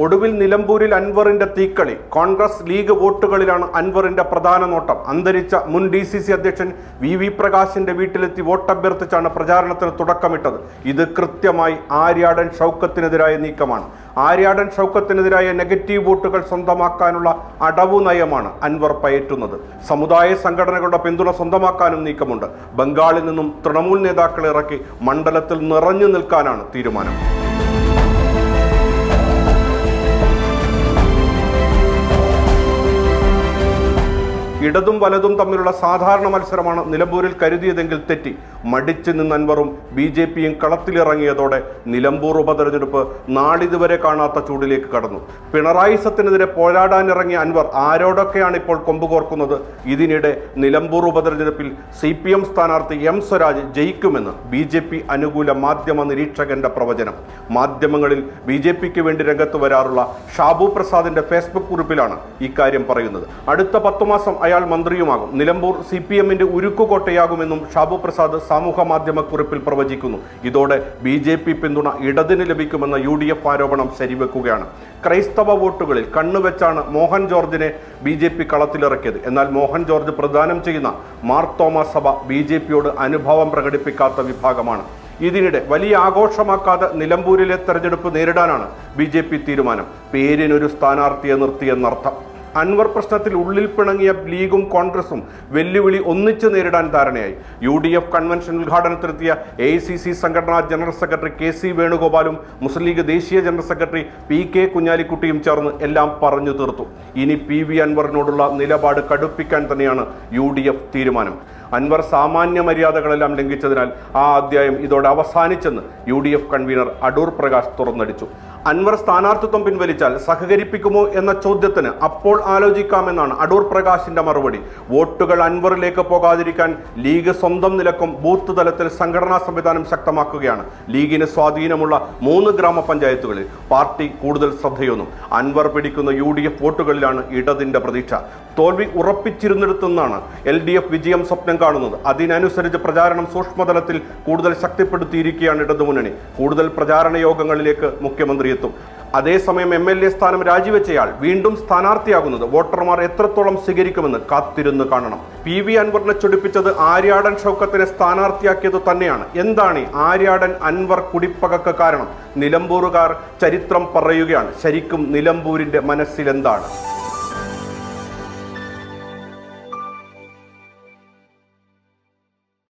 ഒടുവിൽ നിലമ്പൂരിൽ അൻവറിന്റെ തീക്കളി. കോൺഗ്രസ് ലീഗ് വോട്ടുകളിലാണ് അൻവറിന്റെ പ്രധാന നോട്ടം. അന്തരിച്ച മുൻ ഡി സി സി അധ്യക്ഷൻ വി വി പ്രകാശിന്റെ വീട്ടിലെത്തി വോട്ടഭ്യർത്ഥിച്ചാണ് പ്രചാരണത്തിന് തുടക്കമിട്ടത്. ഇത് കൃത്യമായി ആര്യാടൻ ഷൗക്കത്തിനെതിരായ നീക്കമാണ്. ആര്യാടൻ ഷൗക്കത്തിനെതിരായ നെഗറ്റീവ് വോട്ടുകൾ സ്വന്തമാക്കാനുള്ള അടവു നയമാണ് അൻവർ പയറ്റുന്നത്. സമുദായ സംഘടനകളുടെ പിന്തുണ സ്വന്തമാക്കാനും നീക്കമുണ്ട്. ബംഗാളിൽ നിന്നും തൃണമൂൽ നേതാക്കളെ ഇറക്കി മണ്ഡലത്തിൽ നിറഞ്ഞു നിൽക്കാനാണ് തീരുമാനം. ഇടതും വലതും തമ്മിലുള്ള സാധാരണ മത്സരമാണ് നിലമ്പൂരിൽ കരുതിയതെങ്കിൽ തെറ്റി. മടിച്ചു നിന്ന് അൻവറും ബി ജെ പിയും കളത്തിലിറങ്ങിയതോടെ നിലമ്പൂർ ഉപതെരഞ്ഞെടുപ്പ് നാളിതുവരെ കാണാത്ത ചൂടിലേക്ക് കടന്നു. പിണറായി സത്തിനെതിരെ പോരാടാനിറങ്ങിയ അൻവർ ആരോടൊക്കെയാണ് ഇപ്പോൾ കൊമ്പുകോർക്കുന്നത് ഇതിനിടെ നിലമ്പൂർ ഉപതെരഞ്ഞെടുപ്പിൽ സി പി എം സ്ഥാനാർത്ഥി എം സ്വരാജ് ജയിക്കുമെന്ന് ബി ജെ പി അനുകൂല മാധ്യമ നിരീക്ഷകന്റെ പ്രവചനം. മാധ്യമങ്ങളിൽ ബി ജെ പിക്ക് വേണ്ടി രംഗത്ത് വരാറുള്ള ഷാബു പ്രസാദിന്റെ ഫേസ്ബുക്ക് കുറിപ്പിലാണ് ഇക്കാര്യം പറയുന്നത്. അടുത്ത പത്തു മാസം അയാൾ മന്ത്രിയുമാകും. നിലമ്പൂർ സി പി എമ്മിന്റെ ഉരുക്കുകോട്ടയാകുമെന്നും ഷാബു പ്രസാദ് സാമൂഹ മാധ്യമ കുറിപ്പിൽ പ്രവചിക്കുന്നു. ഇതോടെ ബി ജെ പി പിന്തുണ ഇടതിന് ലഭിക്കുമെന്ന യു ഡി എഫ് ആരോപണം ശരിവെക്കുകയാണ്. ക്രൈസ്തവ വോട്ടുകളിൽ കണ്ണുവെച്ചാണ് മോഹൻ ജോർജിനെ ബി ജെ പി കളത്തിലിറക്കിയത്. എന്നാൽ മോഹൻ ജോർജ് പ്രദാനം ചെയ്യുന്ന മാർ തോമസ് സഭ ബി ജെ പിയോട് അനുഭവം പ്രകടിപ്പിക്കാത്ത വിഭാഗമാണ്. ഇതിനിടെ വലിയ ആഘോഷമാക്കാതെ നിലമ്പൂരിലെ തെരഞ്ഞെടുപ്പ് നേരിടാനാണ് ബി തീരുമാനം. പേരിനൊരു സ്ഥാനാർത്ഥിയെ നിർത്തിയെന്നർത്ഥം. അൻവർ പ്രശ്നത്തിൽ ഉള്ളിൽ പിണങ്ങിയ ലീഗും കോൺഗ്രസും വെല്ലുവിളി ഒന്നിച്ചു നേരിടാൻ ധാരണയായി. യു ഡി എഫ് കൺവെൻഷൻ ഉദ്ഘാടനത്തിനെത്തിയ എ സി സി സംഘടനാ ജനറൽ സെക്രട്ടറി കെ സി വേണുഗോപാലും മുസ്ലിം ലീഗ് ദേശീയ ജനറൽ സെക്രട്ടറി പി കെ കുഞ്ഞാലിക്കുട്ടിയും ചേർന്ന് എല്ലാം പറഞ്ഞു തീർത്തു. ഇനി പി വി അൻവറിനോടുള്ള നിലപാട് കടുപ്പിക്കാൻ തന്നെയാണ് യു ഡി എഫ് തീരുമാനം. അൻവർ സാമാന്യ മര്യാദകളെല്ലാം ലംഘിച്ചതിനാൽ ആ അധ്യായം ഇതോടെ അവസാനിച്ചെന്ന് U D F convener Adoor Prakash തുറന്നടിച്ചു. Anvar സ്ഥാനാർത്ഥിത്വം പിൻവലിച്ചാൽ സഹകരിപ്പിക്കുമോ എന്ന ചോദ്യത്തിന് അപ്പോൾ ആലോചിക്കാമെന്നാണ് അടൂർ പ്രകാശിന്റെ മറുപടി. വോട്ടുകൾ അൻവറിലേക്ക് പോകാതിരിക്കാൻ ലീഗ് സ്വന്തം നിലക്കും ബൂത്ത് തലത്തിൽ സംഘടനാ സംവിധാനം ശക്തമാക്കുകയാണ്. ലീഗിന് സ്വാധീനമുള്ള മൂന്ന് ഗ്രാമപഞ്ചായത്തുകളിൽ പാർട്ടി കൂടുതൽ ശ്രദ്ധയൊന്നും അൻവർ പിടിക്കുന്ന യു ഡി എഫ് വോട്ടുകളിലാണ് ഇടതിന്റെ പ്രതീക്ഷ. തോൽവി ഉറപ്പിച്ചിരുന്നിടത്തുനിന്നാണ് എൽ ഡി എഫ് വിജയം സ്വപ്നം കാണുന്നത്. അതിനനുസരിച്ച് പ്രചാരണം സൂക്ഷ്മതലത്തിൽ കൂടുതൽ ശക്തിപ്പെടുത്തിയിരിക്കുകയാണ് ഇടതുമുന്നണി. കൂടുതൽ പ്രചാരണ യോഗങ്ങളിലേക്ക് മുഖ്യമന്ത്രി എത്തും അതേസമയം എം എൽ എ സ്ഥാനം രാജിവെച്ചയാൾ വീണ്ടും സ്ഥാനാർത്ഥിയാകുന്നത് വോട്ടർമാർ എത്രത്തോളം സ്വീകരിക്കുമെന്ന് കാത്തിരുന്ന് കാണണം. പി വി അൻവറിനെ ചൊടിപ്പിച്ചത് ആര്യാടൻ ഷൗക്കത്തിനെ സ്ഥാനാർത്ഥിയാക്കിയത് തന്നെയാണ്. എന്താണ് ആര്യാടൻ അൻവർ കുടിപ്പകക്ക് കാരണം? നിലമ്പൂറുകാർ ചരിത്രം പറയുകയാണ്. ശരിക്കും നിലമ്പൂരിന്റെ മനസ്സിലെന്താണ്?